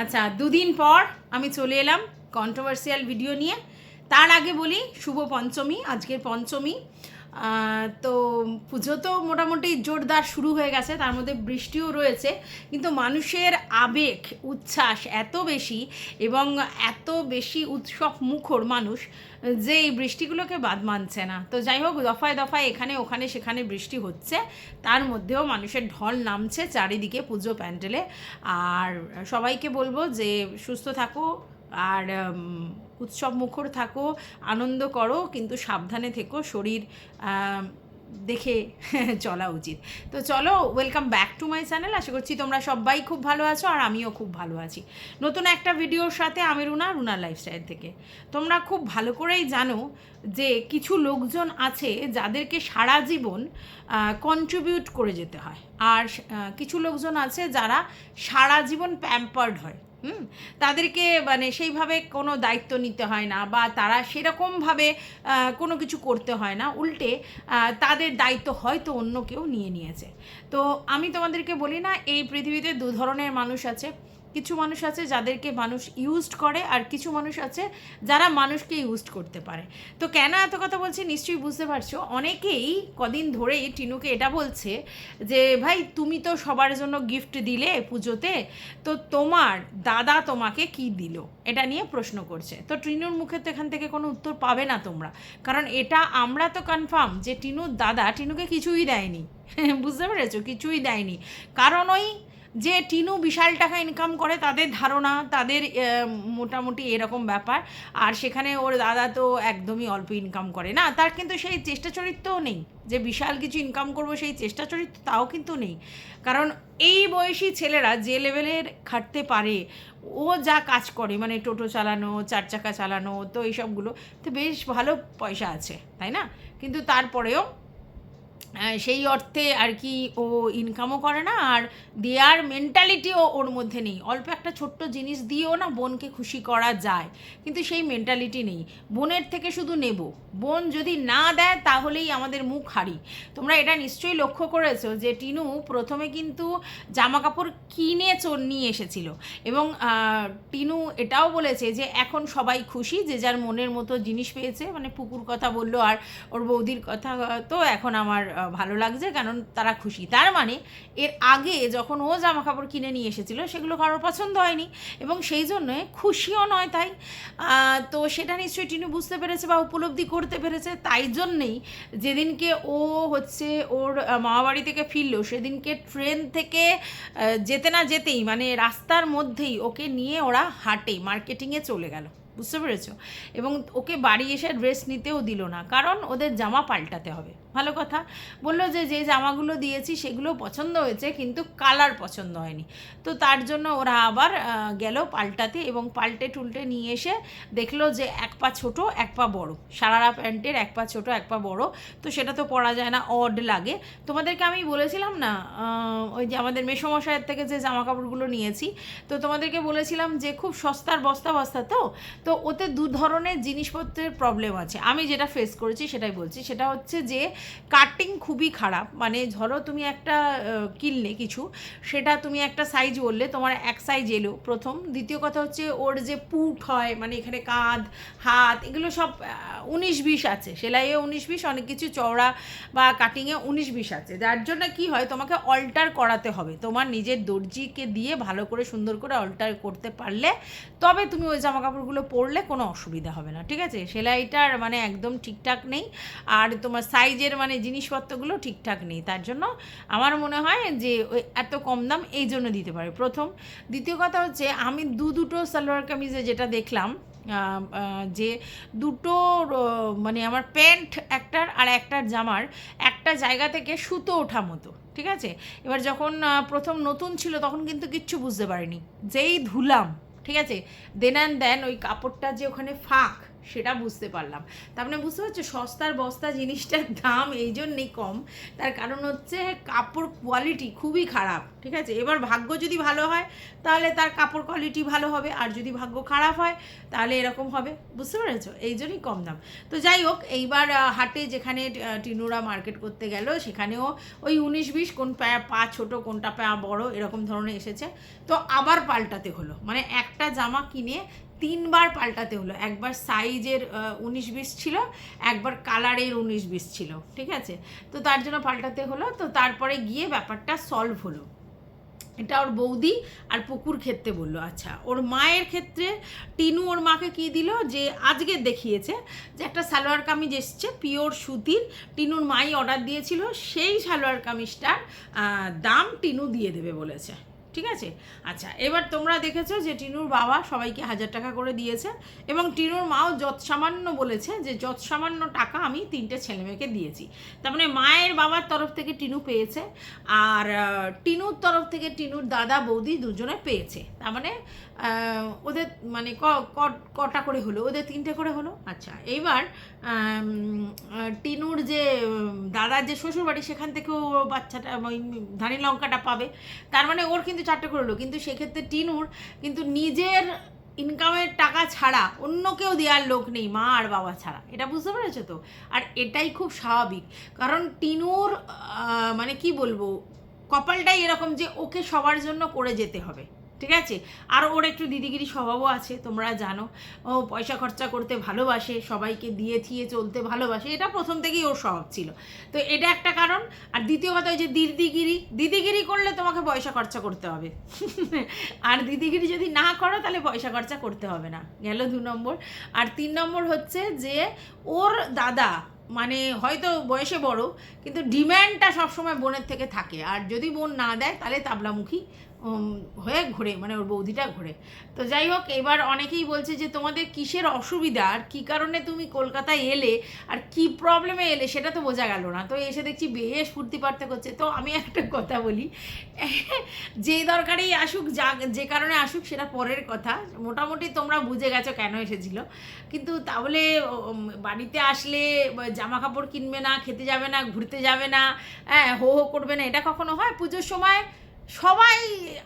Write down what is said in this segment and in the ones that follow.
আচ্ছা দুদিন পর আমি চলে এলাম কন্ট্রোভার্সিয়াল ভিডিও নিয়ে। তার আগে বলি, শুভ পঞ্চমী, আজকের পঞ্চমী। তো পুজো তো মোটামুটি জোরদার শুরু হয়ে গেছে, তার মধ্যে বৃষ্টিও রয়েছে, কিন্তু মানুষের আবেগ, উচ্ছ্বাস এত বেশি এবং এত বেশি উৎসব মুখর মানুষ যে এই বৃষ্টিগুলোকে বাদ মানছে না। তো যাই হোক, দফায় দফায় এখানে, ওখানে, সেখানে বৃষ্টি হচ্ছে, তার মধ্যেও মানুষের ঢল নামছে চারিদিকে পুজো প্যান্ডেলে। আর সবাইকে বলব যে সুস্থ থাকো আর উৎসব মুখর থাকো, আনন্দ করো, কিন্তু সাবধানে থেকো, শরীর দেখে চলা উচিত। তো চলো welcome back to my channel আশা করছি তোমরা সবাই খুব ভালো আছো আর আমিও খুব ভালো আছি। নতুন একটা ভিডিওর সাথে আমি রুনা রুনার লাইফস্টাইল থেকে। তোমরা খুব ভালো করেই জানো যে কিছু লোকজন আছে যাদেরকে সারা জীবন কন্ট্রিবিউট করে যেতে হয়। আর কিছু লোকজন আছে যারা সারা জীবন প্যাম্পার্ড হয়। হুম, তাদেরকে মানে সেইভাবে কোনো দায়িত্ব নিতে হয় না বা তারা সেরকমভাবে কোনো কিছু করতে হয় না। উল্টে তাদের দায়িত্ব হয়তো অন্য কেউ নিয়ে নিয়েছে। তো আমি তোমাদেরকে বলি না, এই পৃথিবীতে দু ধরনের মানুষ আছে। কিছু মানুষ আছে যাদেরকে মানুষ ইউজড করে আর কিছু মানুষ আছে যারা মানুষকে ইউজড করতে পারে। তো কেন এত কথা বলছি নিশ্চয়ই বুঝতে পারছ? অনেকেই কদিন ধরেই টিনুকে এটা বলছে যে, ভাই, তুমি তো সবার জন্য গিফট দিলে পুজোতে, তো তোমার দাদা তোমাকে কি দিল? এটা নিয়ে প্রশ্ন করছে। তো টিনুর মুখে তো এখান থেকে কোনো উত্তর পাবে না তোমরা। কারণ এটা আমরা তো কনফার্ম যে টিনুর দাদা টিনুকে কিছুই দেয়নি। বুঝতে পেরেছ? কিছুই দেয়নি। কারণ ওই যে টিনু বিশাল টাকা ইনকাম করে, তাদের ধারণা, তাদের মোটামুটি এরকম ব্যাপার। আর সেখানে ওর দাদা তো একদমই অল্প ইনকাম করে। না, তার কিন্তু সেই চেষ্টা চরিত্রও নেই। যে বিশাল কিছু ইনকাম করব সেই চেষ্টা চরিত্র তাও কিন্তু নেই। কারণ এই বয়সী ছেলেরা যে লেভেলের খাটতে পারে, ও যা কাজ করে মানে টোটো চালানো, চার চাকা চালানো, তো এইসবগুলো, তো বেশ ভালো পয়সা আছে, তাই না? কিন্তু তারপরেও সেই অর্থে আর কি ও ইনকামও করে না, আর দেয়ার মেন্টালিটিও ওর মধ্যে নেই। অল্প একটা ছোট্ট জিনিস দিয়েও না বোনকে খুশি করা যায়, কিন্তু সেই মেন্টালিটি নেই। বোনের থেকে শুধু নেব। বোন যদি না দেয়, তাহলেই আমাদের মুখ হারি তোমরা এটা নিশ্চয়ই লক্ষ্য করেছ যে টিনু প্রথমে কিন্তু জামা কাপড় কিনে চোর নিয়ে এসেছিল। এবং টিনু এটাও বলেছে যে এখন সবাই খুশি, যে যার মনের মতো জিনিস পেয়েছে। মানে পুকুর কথা বলল আর ওর বৌদির কথা তো এখন আমার ভালো লাগছে, কারণ তারা খুশি। তার মানে এর আগে যখন ও জামা কাপড় কিনে নিয়ে এসেছিল, সেগুলো কারোর পছন্দ হয়নি, এবং সেই জন্য খুশিও নয় তাই। তো সেটা নিশ্চয়ই টিনু বুঝতে পেরেছে বা উপলব্ধি করতে পেরেছে, তাই জন্যেই যেদিনকে ও হচ্ছে ওর মামাবাড়ি থেকে ফিরলো, সেদিনকে ট্রেন থেকে যেতে না যেতেই মানে রাস্তার মধ্যেই ওকে নিয়ে ওরা হাটে, মার্কেটিংয়ে চলে গেল। বুঝতে পেরেছ? এবং ওকে বাড়ি এসে ড্রেস নিতেও দিল না, কারণ ওদের জামা পাল্টাতে হবে। ভালো কথা। বলল যে যে জামাগুলো দিয়েছি সেগুলো পছন্দ হয়েছে, কিন্তু কালার পছন্দ হয়নি। তো তার জন্য ওরা আবার গেল পাল্টাতে এবং পাল্টে টুলটে নিয়ে এসে দেখল যে এক পা ছোট, এক পা বড়। সারারা প্যান্টের এক পা ছোট, এক পা বড়। তো সেটা তো পরা যায় না, অড লাগে। তোমাদেরকে আমি বলেছিলাম না ওই যে আমাদের মেসমশাইয়ের থেকে যে জামা কাপড়গুলো নিয়েছি, তো তোমাদেরকে বলেছিলাম যে খুব সস্তার বস্তা বস্তা তো? তো ওতে দু ধরনের জিনিসপত্রের প্রবলেম আছে। আমি যেটা ফেস করেছি সেটাই বলছি। সেটা হচ্ছে যে কাটিং খুবই খারাপ। মানে ধরো তুমি একটা কিনলে কিছু, সেটা তুমি একটা সাইজ বললে, তোমার এক সাইজ এলো প্রথম। দ্বিতীয় কথা হচ্ছে ওর যে পুট হয় মানে এখানে কাঁধ, হাত, এগুলো সব উনিশ বিশ আছে। সেলাইয়ে উনিশ বিশ, অনেক কিছু চওড়া বা কাটিংয়ে উনিশ বিশ আছে। যার জন্য কি হয়, তোমাকে অল্টার করাতে হবে। তোমার নিজের দর্জিকে দিয়ে ভালো করে, সুন্দর করে অল্টার করতে পারলে, তবে তুমি ওই জামা কাপড়গুলো পরলে কোনো অসুবিধা হবে না। ঠিক আছে? সেলাইটার মানে একদম ঠিকঠাক নেই। আর তোমার সাইজের মানে জিনিসপত্রগুলো ঠিকঠাক নেই, তার জন্য আমার মনে হয় যে এত কম দাম এই জন্য দিতে পারে। প্রথম। দ্বিতীয় কথা হচ্ছে, আমি দু দুটো সালোয়ার কামিজে যেটা দেখলাম যে দুটো মানে আমার প্যান্ট একটার আর একটার জামার একটা জায়গা থেকে সুতো ওঠা মতো, ঠিক আছে? এবার যখন প্রথম নতুন ছিল তখন কিন্তু কিচ্ছু বুঝতে পারিনি, যেই ধুলাম, ঠিক আছে? দেন অ্যান্ড দেন ওই কাপড়টা যে ওখানে ফাঁক সেটা বুঝতে পারলাম। তার মানে বুঝতে পারছ, সস্তার বস্তা জিনিসটার দাম এই জন্যেই কম। তার কারণ হচ্ছে কাপড় কোয়ালিটি খুবই খারাপ, ঠিক আছে? এবার ভাগ্য যদি ভালো হয়, তাহলে তার কাপড় কোয়ালিটি ভালো হবে। আর যদি ভাগ্য খারাপ হয়, তাহলে এরকম হবে। বুঝতে পেরেছ? এই জন্যই কম দাম। তো যাই হোক, এইবার হাটে যেখানে টিনুরা মার্কেট করতে গেল, সেখানেও ওই উনিশ বিশ কোন পা পা ছোটো, কোনটা পা বড়, এরকম ধরনের এসেছে। তো আবার পাল্টাতে হলো। মানে একটা জামা কিনে তিনবার পাল্টাতে হলো। একবার সাইজের উনিশ বিশ ছিল, একবার কালারের উনিশ বিশ ছিল, ঠিক আছে? তো তার জন্য পাল্টাতে হলো, তো তারপরে গিয়ে ব্যাপারটা সলভ হলো। এটা ওর বৌদি আর পুকুর ক্ষেত্রে বলল আচ্ছা ওর মায়ের ক্ষেত্রে টিনু ওর মাকে কি দিল? যে আজকে দেখিয়েছে যে একটা সালোয়ার কামিজ এসছে, পিওর সুতির, টিনুর মাই অর্ডার দিয়েছিল, সেই সালোয়ার কামিজটার দাম টিনু দিয়ে দেবে বলেছে। ঠিক আছে? আচ্ছা এবার তোমরা দেখেছ যে টিনুর বাবা সবাইকে হাজার টাকা করে দিয়েছে এবং টিনুর মাও যৎ সামান্য বলেছে যে যৎ সামান্য টাকা আমি তিনটে ছেলেমেয়েকে দিয়েছি। তার মানে মায়ের বাবার তরফ থেকে টিনু পেয়েছে আর টিনুর তরফ থেকে টিনুর দাদা, বৌদি দুজনে পেয়েছে। তার মানে ওদের মানে কটা করে হলো? ওদের তিনটে করে হলো? আচ্ছা এইবার টিনুর যে, দাদার যে শ্বশুরবাড়ি, সেখান থেকেও বাচ্চাটা, ওই ধানি লঙ্কাটা পাবে। তার মানে ওর কিন্তু চারটে করে হলো কিন্তু সেক্ষেত্রে টিনুর কিন্তু নিজের ইনকামের টাকা ছাড়া অন্য কেউ দেওয়ার লোক নেই, মা আর বাবা ছাড়া। এটা বুঝতে পেরেছ তো? আর এটাই খুব স্বাভাবিক। কারণ টিনুর মানে কি বলব? কপালটাই এরকম যে ওকে সবার জন্য করে যেতে হবে। ঠিক আছে? আর ওর একটু দিদিগিরি স্বভাবও আছে, তোমরা জানো। ও পয়সা খরচা করতে ভালোবাসে, সবাইকে দিয়ে থিয়ে চলতে ভালোবাসে, এটা প্রথম থেকেই ওর স্বভাব ছিল। তো এটা একটা কারণ। আর দ্বিতীয় কথা ওই যে দিদিগিরি দিদিগিরি করলে তোমাকে পয়সা খরচা করতে হবে। আর দিদিগিরি যদি না করো, তাহলে পয়সা খরচা করতে হবে না। গেল দু নম্বর। আর তিন নম্বর হচ্ছে যে ওর দাদা মানে হয়তো বয়সে বড়, কিন্তু ডিম্যান্ডটা সবসময় বোনের থেকে থাকে। আর যদি বোন না দেয়, তাহলে তাবলামুখী হয়ে ঘোরে মানে ওর বৌদিটা ঘোরে। তো যাই হোক, এবার অনেকেই বলছে যে, তোমাদের কিসের অসুবিধা? আর কী কারণে তুমি কলকাতায় এলে? আর কি প্রবলেমে এলে? সেটা তো বোঝা গেল না। তো এসে দেখছি বেশ ফুর্তি পারতে করছে। তো আমি একটা কথা বলি। যে দরকারেই আসুক, যা, যে কারণে আসুক, সেটা পরের কথা। মোটামুটি তোমরা বুঝে গেছো কেন এসেছিল। কিন্তু তাহলে বাড়িতে আসলে জামা কাপড় কিনবে না, খেতে যাবে না, ঘুরতে যাবে না হ্যাঁ হো হো করবে না, এটা কখনো হয়? পুজোর সময় সবাই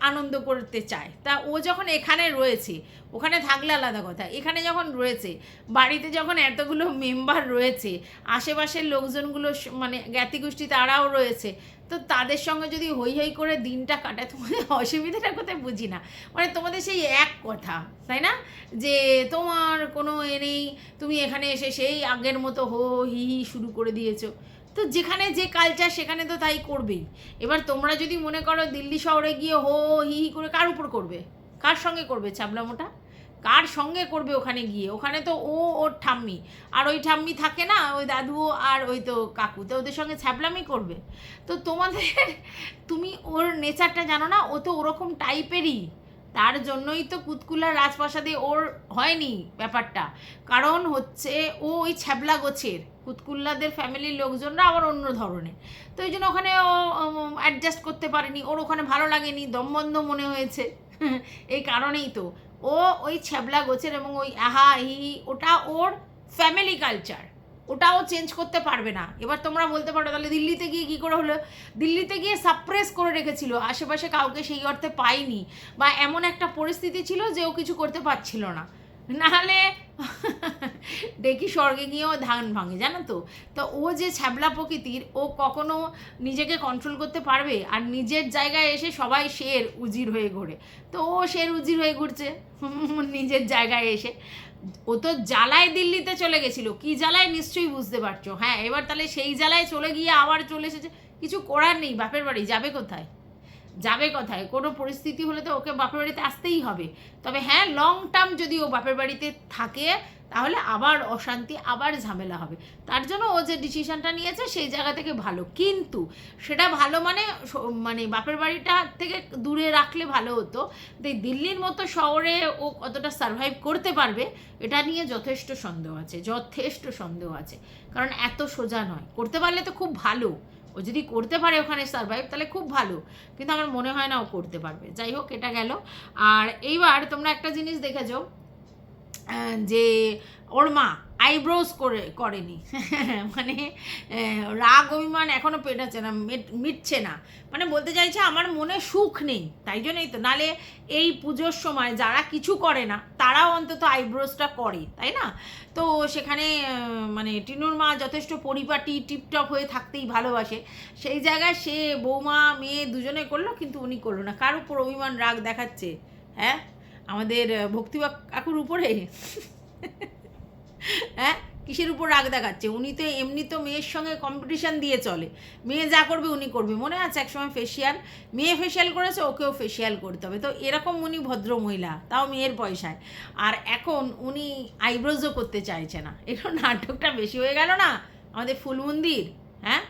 আনন্দ করতে চায়। তা ও যখন এখানে রয়েছে, ওখানে থাকলে আলাদা কথা। এখানে যখন রয়েছে, বাড়িতে যখন এতগুলো মেম্বার রয়েছে, আশেপাশের লোকজনগুলো মানে জ্ঞাতি গোষ্ঠী তারাও রয়েছে, তো তাদের সঙ্গে যদি হই হই করে দিনটা কাটায় তোমাদের অসুবিধাটা কোথায় বুঝি না। মানে তোমাদের সেই এক কথা, তাই না? যে তোমার কোনো এ নেই, তুমি এখানে এসে সেই আগের মতো হো হো হি শুরু করে দিয়েছ। তো যেখানে যে কালচার সেখানে তো তাই করবেই। এবার তোমরা যদি মনে করো দিল্লি শহরে গিয়ে হো হো, হি করে কার উপর করবে? কার সঙ্গে করবে চাবলামোটা কার সঙ্গে করবে ওখানে গিয়ে? ওখানে তো ও, ওর ঠাম্মি। আর ওই ঠাম্মি থাকে না, ওই দাদু আর ওই তো কাকু। তো ওদের সঙ্গে ছ্যাবলামি করবে। তো তোমাদের, তুমি ওর নেচারটা জানো না? ও তো ওরকম টাইপেরই তার জন্যই তো কুতকুলার রাজপ্রাসাদে ওর হয়নি ব্যাপারটা। কারণ হচ্ছে ও ওই ছ্যাবলা গোছের কুতকুল্লাদের ফ্যামিলির লোকজনরা আবার অন্য ধরনের। তো এই জন্য ওখানে ও অ্যাডজাস্ট করতে পারেনি। ওর ওখানে ভালো লাগেনি, দমবন্ধ মনে হয়েছে। এই কারণেই তো। ও ওই ছ্যাবলা গোছের এবং ওই আহা হি ওটা ওর ফ্যামিলি কালচার ওটাও চেঞ্জ করতে পারবে না। এবার তোমরা বলতে পারো, তাহলে দিল্লিতে গিয়ে কী করে হলো? দিল্লিতে গিয়ে সাপ্রেস করে রেখেছিল, আশেপাশে কাউকে সেই অর্থে পায়নি। বা এমন একটা পরিস্থিতি ছিল যে ও কিছু করতে পারছিল না। নাহলে দেখি স্বর্গে গিয়েও ধান ভাঙে, জানো তো? তো ও যে ছ্যাবলা প্রকৃতির, ও কখনো নিজেকে কন্ট্রোল করতে পারবে? আর নিজের জায়গায় এসে সবাই শের উজির হয়ে ঘোরে। তো ও শের উজির হয়ে ঘুরছে, নিজের জায়গায় এসে। ও তো জ্বালায় দিল্লিতে চলে গেছিল। কি জ্বালায় নিশ্চয়ই বুঝতে পারছ। হ্যাঁ এবার তাহলে সেই জ্বালায় চলে গিয়ে আবার চলে এসেছে। কিছু করার নেই, বাপের বাড়ি, যাবে কোথায়? যাবে কথায়? কোনো পরিস্থিতি হলে তো ওকে বাপের বাড়িতে আসতেই হবে। তবে হ্যাঁ লং টার্ম যদি ও বাপের বাড়িতে থাকে, তাহলে আবার অশান্তি, আবার ঝামেলা হবে। তার জন্য ও যে ডিসিশনটা নিয়েছে, সেই জায়গা থেকে ভালো। কিন্তু সেটা ভালো মানে মানে বাপের বাড়িটা থেকে দূরে রাখলে ভালো হতো। দিল্লির মতো শহরে ও কতটা সার্ভাইভ করতে পারবে, এটা নিয়ে যথেষ্ট সন্দেহ আছে, যথেষ্ট সন্দেহ আছে। কারণ এত সোজা নয়। করতে পারলে তো খুব ভালো। ও যদি করতে পারে ওখানে সার্ভাইভ তাহলে খুব ভালো। কিন্তু আমার মনে হয় না ও করতে পারবে। যাই হোক, এটা গেল। আর এইবার তোমরা একটা জিনিস দেখেছ যে ওর মা আইব্রোজ করে, করেনি। মানে রাগ, অভিমান এখনও পেটাচ্ছে না মিটছে না। মানে বলতে চাইছে আমার মনে সুখ নেই, তাই জন্যই তো। নালে এই পুজোর সময় যারা কিছু করে না, তারাও অন্তত আইব্রোজটা করে, তাই না? তো সেখানে মানে টিনুর মা যথেষ্ট পরিপাটি, টিপটপ হয়ে থাকতেই ভালোবাসে। সেই জায়গায় সে বৌমা, মেয়ে দুজনে করল, কিন্তু উনি করল না। কার উপর অভিমান, রাগ দেখাচ্ছে? হ্যাঁ? আমাদের ভক্তি কাকুর উপরে। হ্যাঁ? কিসের উপর রাগ দেখাচ্ছে? উনি তো এমনি তো মেয়ের সঙ্গে কম্পিটিশন দিয়ে চলে। মেয়ে যা করবে উনি করবে। মনে আছে একসময় ফেসিয়াল মেয়ে ফেসিয়াল করেছে, ওকেও ফেসিয়াল করতে হবে। তো এরকম উনি ভদ্র মহিলা, তাও মেয়ের পয়সায়। আর এখন উনি আইব্রোজও করতে চাইছে না। এরকম নাটকটা বেশি হয়ে গেল না? আমাদের ফুলমন্দির হ্যাঁ?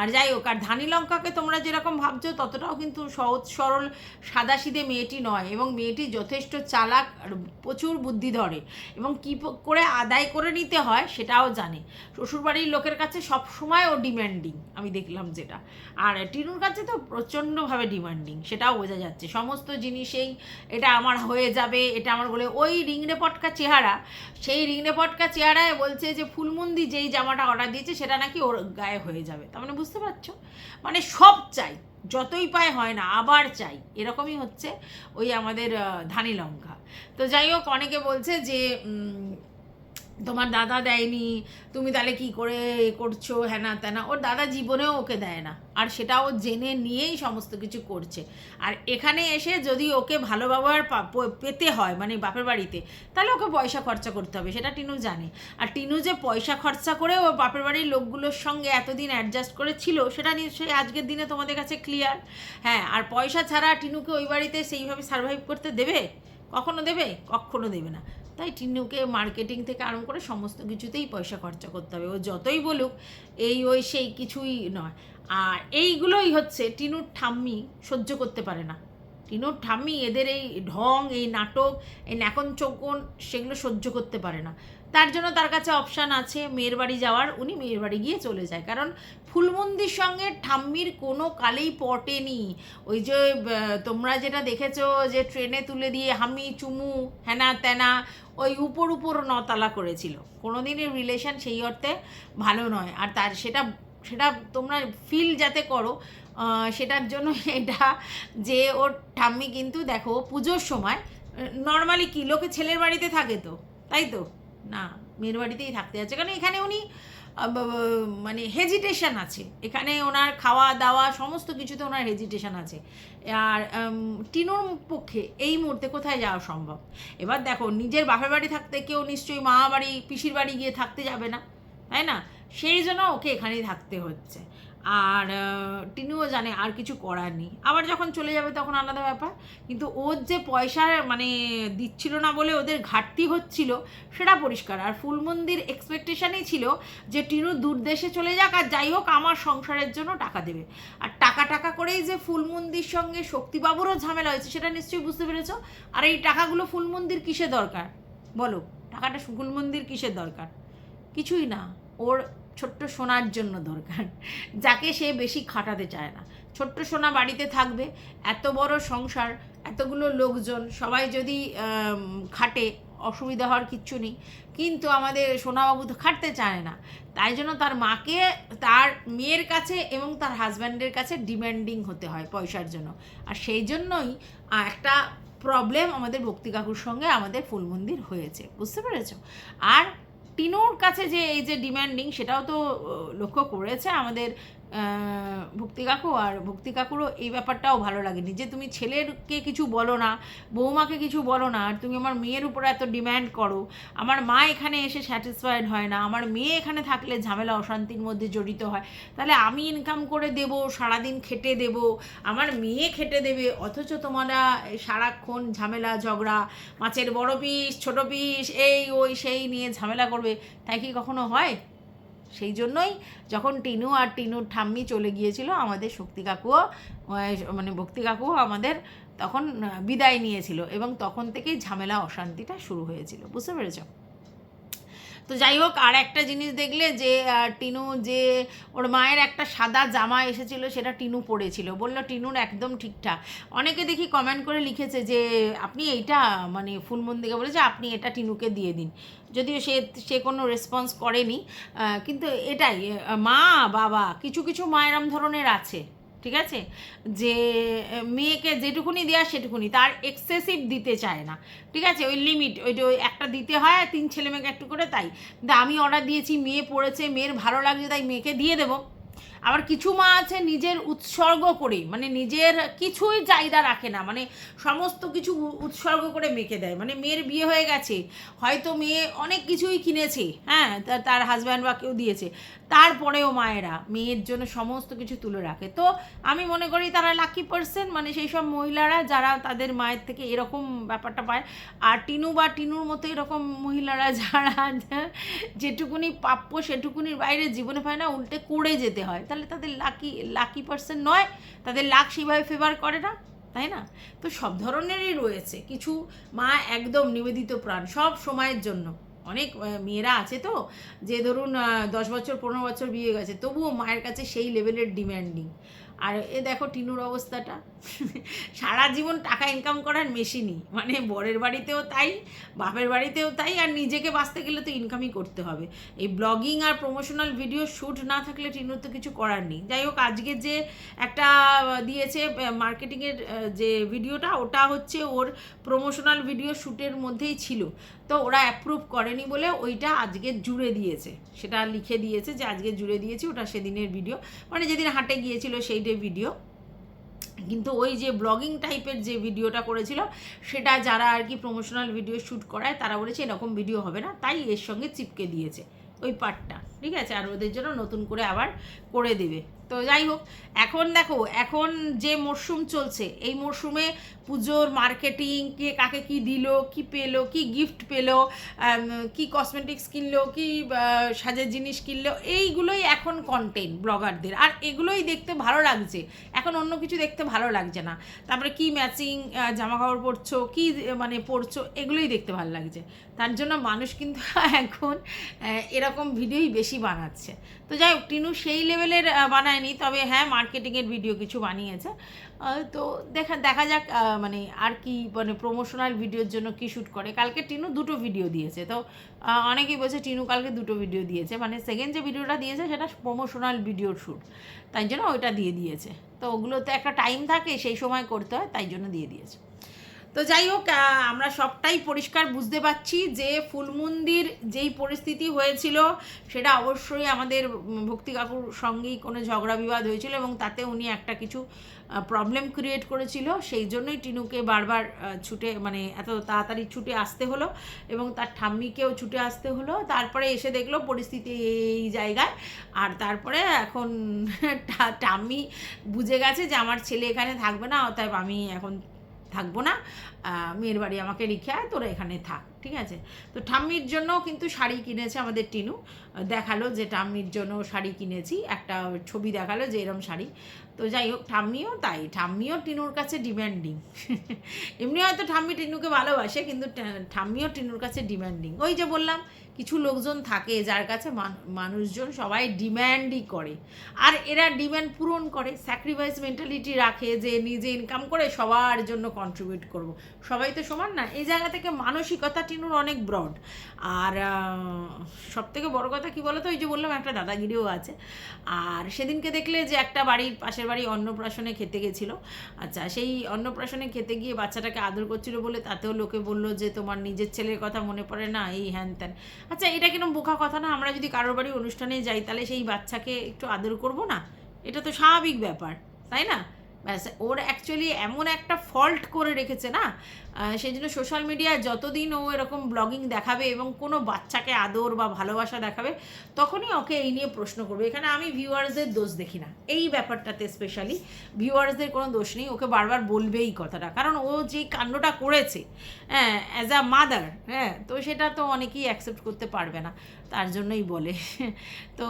আর যাই হোক, আর ধানি লঙ্কাকে তোমরা যেরকম ভাবছ, ততটাও কিন্তু সহজ সরল সাদাসিধে মেয়েটি নয় এবং মেয়েটি যথেষ্ট চালাক প্রচুর বুদ্ধি ধরে এবং কী করে আদায় করে নিতে হয় সেটাও জানে। শ্বশুরবাড়ির লোকের কাছে সব সময় ও ডিম্যান্ডিং আমি দেখলাম যেটা। আর টিনুর কাছে তো প্রচণ্ডভাবে ডিমান্ডিং সেটাও বোঝা যাচ্ছে। সমস্ত জিনিসেই এটা আমার হয়ে যাবে, এটা আমার বলে, ওই রিংড়ে পটকা চেহারা, সেই রিংড়ে পটকা চেহারায় বলছে যে, ফুলমন্দি যেই জামাটা অর্ডার দিয়েছে, সেটা নাকি ওর গায়ে হয়ে যাবে। তার মানে বুঝতে পারছ? মানে সব চাই, যতই পায় হয় না, আবার চাই। এরকমই হচ্ছে ওই আমাদের ধানি লঙ্কা তো যাই হোক, অনেকে বলছে যে তোমার দাদা দেয়নি, তুমি তাহলে কি করে করছ, হ্যানা ত্যানা? ওর দাদা জীবনেও ওকে দেয় না। আর সেটা ও জেনে নিয়েই সমস্ত কিছু করছে। আর এখানে এসে যদি ওকে ভালো ব্যবহার পেতে হয় মানে বাপের বাড়িতে, তাহলে ওকে পয়সা খরচা করতে হবে, সেটা টিনু জানে। আর টিনু যে পয়সা খরচা করে ও বাপের বাড়ির লোকগুলোর সঙ্গে এতদিন অ্যাডজাস্ট করেছিল, সেটা নিশ্চয়ই আজকের দিনে তোমাদের কাছে ক্লিয়ার হ্যাঁ আর পয়সা ছাড়া টিনুকে ওই বাড়িতে সেইভাবে সার্ভাইভ করতে দেবে? কখনো দেবে? কখনো দেবে না। তাই টিনুকে মার্কেটিং থেকে আরম্ভ করে সমস্ত কিছুতেই পয়সা খরচা করতে হবে। ও যতই বলুক, এই ওই সেই কিছুই নয়। আর এইগুলোই হচ্ছে টিনুর ঠাম্মি সহ্য করতে পারে না। টিনুর ঠাম্মি এদের এই ঢং, এই নাটক, এই ন্যাকন চৌকন সেগুলো সহ্য করতে পারে না। তার জন্য তার কাছে অপশান আছে মেয়ের বাড়ি যাওয়ার, উনি মেয়ের বাড়ি গিয়ে চলে যায়। কারণ ফুলমন্দির সঙ্গে ঠাম্মির কোনো কালেই পটেনি। ওই যে তোমরা যেটা দেখেছ যে ট্রেনে তুলে দিয়ে হামি, চুমু হ্যানা ত্যানা ওই উপর উপর নতালা করেছিল। কোনোদিনের রিলেশন সেই অর্থে ভালো নয়। আর তার সেটা সেটা তোমরা ফিল যাতে করো সেটার জন্য এটা যে ওর ঠাম্মি কিন্তু দেখো, পুজোর সময় নর্মালি কি, লোকে ছেলের বাড়িতে থাকে তো, তাই তো? না, মেয়ের বাড়িতেই থাকতে যাচ্ছে। কারণ এখানে উনি মানে হেজিটেশন আছে। এখানে ওনার খাওয়া দাওয়া সমস্ত কিছুতে ওনার হেজিটেশান আছে। আর টিনুর পক্ষে এই মুহূর্তে কোথায় যাওয়া সম্ভব? এবার দেখো, নিজের বাপের বাড়ি থাকতে কেউ নিশ্চয়ই মা বাড়ি, পিসির বাড়ি গিয়ে থাকতে যাবে না, তাই না? সেই জন্য ওকে এখানেই থাকতে হচ্ছে। আর টিনুও জানে আর কিছু করার নেই। আবার যখন চলে যাবে তখন আলাদা ব্যাপার। কিন্তু ওর যে পয়সা মানে দিচ্ছিল না বলে ওদের ঘাটতি হচ্ছিল, সেটা পরিষ্কার। আর ফুলমন্দির এক্সপেকটেশনই ছিল যে টিনু দূর দেশে চলে যাক আর যাই হোক আমার সংসারের জন্য টাকা দেবে। আর টাকা টাকা করেই যে ফুলমন্দির সঙ্গে শক্তিবাবুরও ঝামেলা হয়েছে, সেটা নিশ্চয়ই বুঝতে পেরেছ? আর এই টাকাগুলো ফুলমন্দির কিসে দরকার? বলো, টাকাটা ফুলমন্দির কিসের দরকার? কিছুই না। ওর ছোট্ট সোনার জন্য দরকার, যাকে সে বেশি খাটাতে চায় না। ছোট্ট সোনা বাড়িতে থাকবে, এত বড় সংসার, এতগুলো লোকজন, সবাই যদি খাটে, অসুবিধা হওয়ার কিচ্ছু নেই। কিন্তু আমাদের সোনাবাবু তো খাটতে চায় না। তাই জন্য তার মাকে, তার মেয়ের কাছে এবং তার হাজব্যান্ডের কাছে ডিম্যান্ডিং হতে হয় পয়সার জন্য। আর সেই জন্যই একটা প্রবলেম আমাদের ভক্তি কাকুর সঙ্গে আমাদের ফুলমন্দির হয়েছে। বুঝতে পেরেছ? আর টিনুর কাছে যে এই যে ডিম্যান্ডিং সেটাও তো লক্ষ্য করেছে আমাদের ভক্তি কাকু আর ভক্তি কাকুরও এই ব্যাপারটাও ভালো লাগেনি যে তুমি ছেলেরকে কিছু বলো না, বৌমাকে কিছু বলো না, আর তুমি আমার মেয়ের উপর এত ডিম্যান্ড করো, আমার মা এখানে এসে স্যাটিসফাইড হয় না, আমার মেয়ে এখানে থাকলে ঝামেলা অশান্তির মধ্যে জড়িত হয়, তাহলে আমি ইনকাম করে দেব, সারাদিন খেটে দেব, আমার মেয়ে খেটে দেবে, অথচ তোমরা সারাক্ষণ ঝামেলা, ঝগড়া, মাছের বড় পিস, ছোট পিস, এই, ওই, সেই নিয়ে ঝামেলা করবে, তাই কি কখনো হয়? সেই জন্যই যখন টিনু আর টিনুর ঠাম্মি চলে গিয়েছিল, আমাদের শক্তি কাকুও মানে ভক্তি কাকুও আমাদের তখন বিদায় নিয়েছিল এবং তখন থেকেই ঝামেলা, অশান্তিটা শুরু হয়েছিল। বুঝতে পেরেছ? তো যাই হোক, আর একটা জিনিস দেখলে যে টিনু যে, ওর মায়ের একটা সাদা জামা এসেছিল সেটা টিনু পরেছিল। বলল, টিনুর একদম ঠিকঠাক। অনেকে দেখি কমেন্ট করে লিখেছে যে, আপনি এইটা মানে ফুলমন্দিকে বলেছে, আপনি এটা টিনুকে দিয়ে দিন। যদিও সে সে কোনো রেসপন্স করেনি কিন্তু এটাই মা, বাবা, কিছু কিছু মা এরম ধরনের আছে, ঠিক আছে? যে, মেয়েকে যেটুকুনি দেওয়া সেটুকুনি, তার এক্সেসিভ দিতে চায় না, ঠিক আছে? ওই লিমিট ওই যে ওই একটা দিতে হয় তিন ছেলে মেয়েকে একটু করে, তাই। কিন্তু আমি অর্ডার দিয়েছি, মেয়ে পড়েছে, মেয়ের ভালো লাগছে, তাই মেয়েকে দিয়ে দেবো। আবার কিছু মা আছে নিজের উৎসর্গ করে মানে নিজের কিছুই চাহিদা রাখে না মানে সমস্ত কিছু উৎসর্গ করে মেয়েকে দেয়। মানে মেয়ের বিয়ে হয়ে গেছে, হয়তো মেয়ে অনেক কিছুই কিনেছে হ্যাঁ তার হাজব্যান্ড বা কেউ দিয়েছে, তারপরেও মায়েরা মেয়ের জন্য সমস্ত কিছু তুলে রাখে। তো আমি মনে করি তারা লাকি পার্সন মানে সেই সব মহিলারা যারা তাদের মায়ের থেকে এরকম ব্যাপারটা পায়। আর টিনু বা টিনুর মতো এরকম মহিলারা যারা, যেটুকুনি প্রাপ্য সেটুকুনির বাইরে জীবনে পায় না, উল্টে করে যেতে হয়। তাহলে তাদের লাকি লাকি পার্সন নয়, তাদের লাক সেইভাবে ফেভার করে না, তাই না? তো সব ধরনেরই রয়েছে, কিছু মা একদম নিবেদিত প্রাণ, সব সময়ের জন্য। অনেক মেয়েরা আছে তো, যে ধরুন দশ বছর, পনেরো বছর বিয়ে গেছে, তবুও মায়ের কাছে সেই লেভেলের ডিম্যান্ডিং আর এ দেখো টিনুর অবস্থাটা। সারা জীবন টাকা ইনকাম করার মেশিনই মানে বরের বাড়িতেও তাই, বাপের বাড়িতেও তাই, আর নিজেকে বাঁচতে গেলে তো ইনকামই করতে হবে। এই ব্লগিং আর প্রমোশনাল ভিডিও শ্যুট না থাকলে টিনুর তো কিছু করার নেই। যাই হোক, আজকে যে একটা দিয়েছে মার্কেটিংয়ের যে ভিডিওটা ওটা হচ্ছে ওর প্রমোশনাল ভিডিও শ্যুটের মধ্যেই ছিল। তো ওরা অ্যাপ্রুভ করেনি বলে ওইটা আজকে জুড়ে দিয়েছে। সেটা লিখে দিয়েছে যে আজকে জুড়ে দিয়েছি, ওটা সেদিনের ভিডিও মানে যেদিন হাটে গিয়েছিল সেইটাই ভিডিও কিন্তু ওই যে ব্লগিং টাইপের যে ভিডিওটা করেছিল, সেটা যারা আর কি প্রমোশনাল ভিডিও শ্যুট করায়, তারা বলেছে এরকম ভিডিও হবে না। তাই এর সঙ্গে চিপকে দিয়েছে, ওই পার্টটা ঠিক আছে? আর ওদের জন্য নতুন করে আবার করে দেবে। তো যাই হোক এখন দেখো এখন যে মরশুম চলছে এই মরশুমে পুজোর মার্কেটিং কে কাকে কি দিল কি পেল কি গিফট পেল কি কসমেটিক্স কিনলো কি সাজের জিনিস কিনলো এইগুলোই এখন কন্টেন্ট ব্লগারদের আর এগুলোই দেখতে ভালো লাগছে। এখন অন্য কিছু দেখতে ভালো লাগছে না। তারপরে কি ম্যাচিং জামা কাপড় পরছো কি মানে পরছো এগুলোই দেখতে ভালো লাগছে। তার জন্য মানুষ কিন্তু এখন এরকম ভিডিওই বেশি বানাচ্ছে। তো যাই হোক টিনু সেই লেভেলের আহ, বানায়নি তবে হ্যাঁ মার্কেটিংয়ের ভিডিও কিছু বানিয়েছে। তো দেখা দেখা যাক মানে আর কি মানে প্রমোশনাল ভিডিওর জন্য কি শ্যুট করে। কালকে টিনু দুটো ভিডিও দিয়েছে। তো অনেকেই বলছে টিনু কালকে দুটো ভিডিও দিয়েছে। মানে সেকেন্ড যে ভিডিওটা দিয়েছে, সেটা প্রমোশনাল ভিডিওর শ্যুট তাই জন্য ওইটা দিয়ে দিয়েছে। তো ওগুলো তো একটা টাইম থাকে, সেই সময় করতে হয়, তাই জন্য দিয়ে দিয়েছে। তো যাই হোক আমরা সবটাই পরিষ্কার বুঝতে পারছি যে ফুলমন্দির যেই পরিস্থিতি হয়েছিল, সেটা অবশ্যই আমাদের ভক্তি কাকুর সঙ্গেই কোনো ঝগড়া বিবাদ হয়েছিল এবং তাতে উনি একটা কিছু প্রবলেম ক্রিয়েট করেছিল। সেই জন্যই টিনুকে বারবার ছুটে মানে এত তাড়াতাড়ি ছুটে আসতে হলো এবং তার ঠাম্মিকেও ছুটে আসতে হলো। তারপরে এসে দেখল পরিস্থিতি এই জায়গায়। আর তারপরে এখন ঠাম্মি বুঝে গেছে যে আমার ছেলে এখানে থাকবে না, অতএব আমি এখন থাকব না মেয়ের বাড়ি আমাকে রেখে আয়, তোরা এখানে থাক, ঠিক আছে? তো ঠাম্মির জন্য কিন্তু শাড়ি কিনেছে আমাদের টিনু, দেখাল যে ঠাম্মির জন্য শাড়ি কিনেছি, একটা ছবি দেখাল যে এরম শাড়ি। তো যাই হোক, ঠাম্মিও তাই, ঠাম্মিও টিনুর কাছে ডিম্যান্ডিং এমনি হয়তো ঠাম্মি টিনুকে ভালোবাসে, কিন্তু ঠাম্মিও টিনুর কাছে ডিম্যান্ডিং ওই যে বললাম কিছু লোকজন থাকে যার কাছে মানুষজন সবাই ডিম্যান্ডই করে। আর এরা ডিম্যান্ড পূরণ করে স্যাক্রিফাইস মেন্টালিটি রাখে যে নিজে ইনকাম করে সবার জন্য কন্ট্রিবিউট করব। সবাই তো সমান না, এই জায়গা থেকে মানসিকতা টিনুর অনেক ব্রড আর সব থেকে বড় কথা কি বলতো? ওই যে বললাম, একটা দাদাগিরিও আছে। আর সেদিনকে দেখলে যে একটা বাড়ির পাশের বাড়ি অন্নপ্রাশনে খেতে গেছিল। আচ্ছা সেই অন্নপ্রাশনে খেতে গিয়ে বাচ্চাটাকে আদর করছিল বলে তাতেও লোকে বলল যে তোমার নিজের ছেলের কথা মনে পড়ে না, এই হ্যান ত্যান। আচ্ছা এটা কিরম বোকা কথা না। আমরা যদি কারোর বাড়ি অনুষ্ঠানে যাই, তাহলে সেই বাচ্চাকে একটু আদর করব না? এটা তো স্বাভাবিক ব্যাপার, তাই না? ব্যাস, ওর অ্যাকচুয়ালি এমন একটা ফল্ট করে রেখেছে না? সেই জন্য সোশ্যাল মিডিয়ায় যতদিন ও এরকম ব্লগিং দেখাবে এবং কোনো বাচ্চাকে আদর বা ভালোবাসা দেখাবে, তখনই ওকে এই নিয়ে প্রশ্ন করবে। এখানে আমি ভিউয়ার্সদের দোষ দেখি না। এই ব্যাপারটাতে স্পেশালি ভিউয়ার্সদের কোনো দোষ নেই। ওকে বারবার বলবেই কথাটা। কারণ ও যে কাণ্ডটা করেছে হ্যাঁ অ্যাজ আ মাদার হ্যাঁ তো সেটা তো অনেকেই অ্যাকসেপ্ট করতে পারবে না। তার জন্যই বলে। তো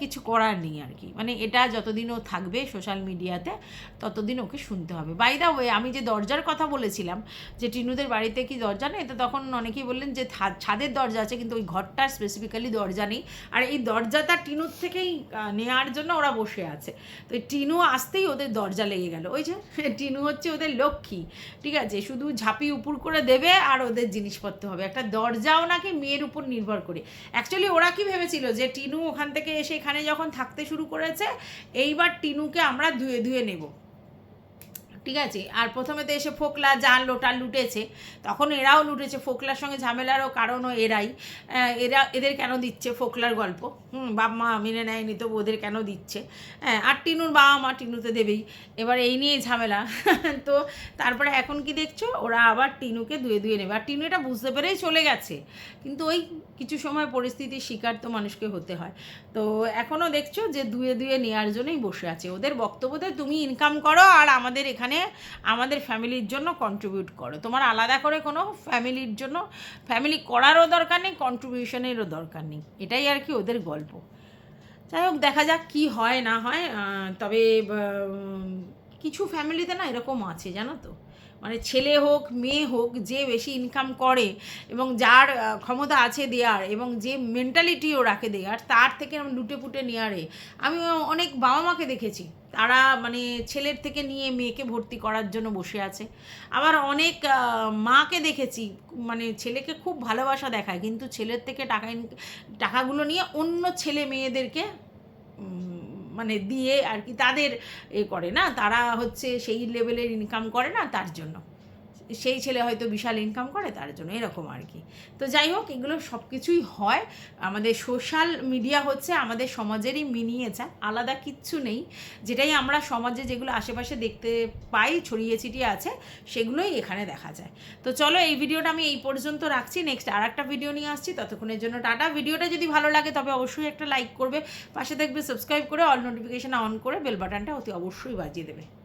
কিছু করার নেই আর কি মানে এটা যতদিন ও থাকবে সোশ্যাল মিডিয়াতে ততদিন ওকে শুনতে হবে। বাই দা ওয়ে আমি যে দরজার কথা বলেছিলাম, যে টিনুদের বাড়িতে কি দরজা নেই, তো তখন অনেকেই বললেন যে ছাদের দরজা আছে, কিন্তু ওই ঘরটার স্পেসিফিক্যালি দরজা নেই। আর এই দরজাটা টিনুর থেকেই নেওয়ার জন্য ওরা বসে আছে। তো টিনু আসতেই ওদের দরজা লেগে গেল। ওই যে, টিনু হচ্ছে ওদের লক্ষ্মী। ঠিক আছে? শুধু ঝাঁপি উপর করে দেবে আর ওদের জিনিসপত্র হবে। একটা দরজাও নাকি মেয়ের উপর নির্ভর করে। অ্যাকচুয়ালি ওরা কি ভেবেছিল যে টিনু ওখান থেকে এসে এখানে যখন থাকতে শুরু করেছে, এইবার টিনুকে আমরা ধুয়ে ধুয়ে নেব। ঠিক আছে? আর প্রথমে তো এসে ফোকলা জাল লোটা লুটেছে। তখন এরাও লুটেছে। ফোকলার সঙ্গে ঝামেলারও কারণও এরাই। এরা, এদের কেন দিচ্ছে ফোকলার গল্প? হুম, বাপ মা মেনে নেয়নি তো ওদের কেন দিচ্ছে? হ্যাঁ আর টিনুর বাবা মা টিনুতে দেবেই। এবার এই নিয়ে ঝামেলা। তো তারপরে এখন কি দেখছ? ওরা আবার টিনুকে ধুয়ে ধুয়ে নেবে। আর টিনু এটা বুঝতে পেরেই চলে গেছে। কিন্তু ওই কিছু সময় পরিস্থিতির শিকার তো মানুষকে হতে হয়। তো এখনও দেখছ যে ধুয়ে ধুয়ে নেওয়ার জন্যই বসে আছে। ওদের বক্তব্যতে তুমি ইনকাম করো আর আমাদের এখানে আমাদের ফ্যামিলির জন্য কন্ট্রিবিউট করো। তোমার আলাদা করে কোনো ফ্যামিলির জন্য ফ্যামিলি করারও দরকার নেই কন্ট্রিবিউশনেরও দরকার নেই। এটাই আর কি ওদের গল্প। যাই হোক, দেখা যাক কি হয়, না হয় তবে কিছু ফ্যামিলিতে না এরকম আছে, জানো তো? মানে ছেলে হোক, মেয়ে হোক, যে বেশি ইনকাম করে এবং যার ক্ষমতা আছে দেওয়ার এবং যে মেন্টালিটিও রাখে দেওয়ার তার থেকে লুটে পুটে নেওয়ারে আমি অনেক বাবা মাকে দেখেছি তারা মানে ছেলের থেকে নিয়ে মেয়েকে ভর্তি করার জন্য বসে আছে। আবার অনেক মাকে দেখেছি মানে ছেলেকে খুব ভালোবাসা দেখায়, কিন্তু ছেলের থেকে টাকা টাকাগুলো নিয়ে অন্য ছেলে মেয়েদেরকে মানে দিয়ে আর কি তাদের এ করে না, তারা হচ্ছে সেই লেভেলের ইনকাম করে না তার জন্য। সেই ছেলে হয়তো বিশাল ইনকাম করে, তার জন্য এরকম আর কি। তো যাই হোক, এগুলো সব কিছুই হয়। আমাদের সোশ্যাল মিডিয়া হচ্ছে আমাদের সমাজেরই মিনিয়েচার আলাদা কিচ্ছু নেই। যেটাই আমরা সমাজে যেগুলো আশেপাশে দেখতে পাই, ছড়িয়ে ছিটিয়ে আছে, সেগুলোই এখানে দেখা যায়। তো চলো, এই ভিডিওটা আমি এই পর্যন্ত রাখছি। নেক্সট আর একটা ভিডিও নিয়ে আসছি। ততক্ষণের জন্য টাটা। ভিডিওটা যদি ভালো লাগে, তবে অবশ্যই একটা লাইক করবে। পাশে দেখবে সাবস্ক্রাইব করে অল নোটিফিকেশান অন করে বেল বাটনটা অতি অবশ্যই বাজিয়ে দেবে।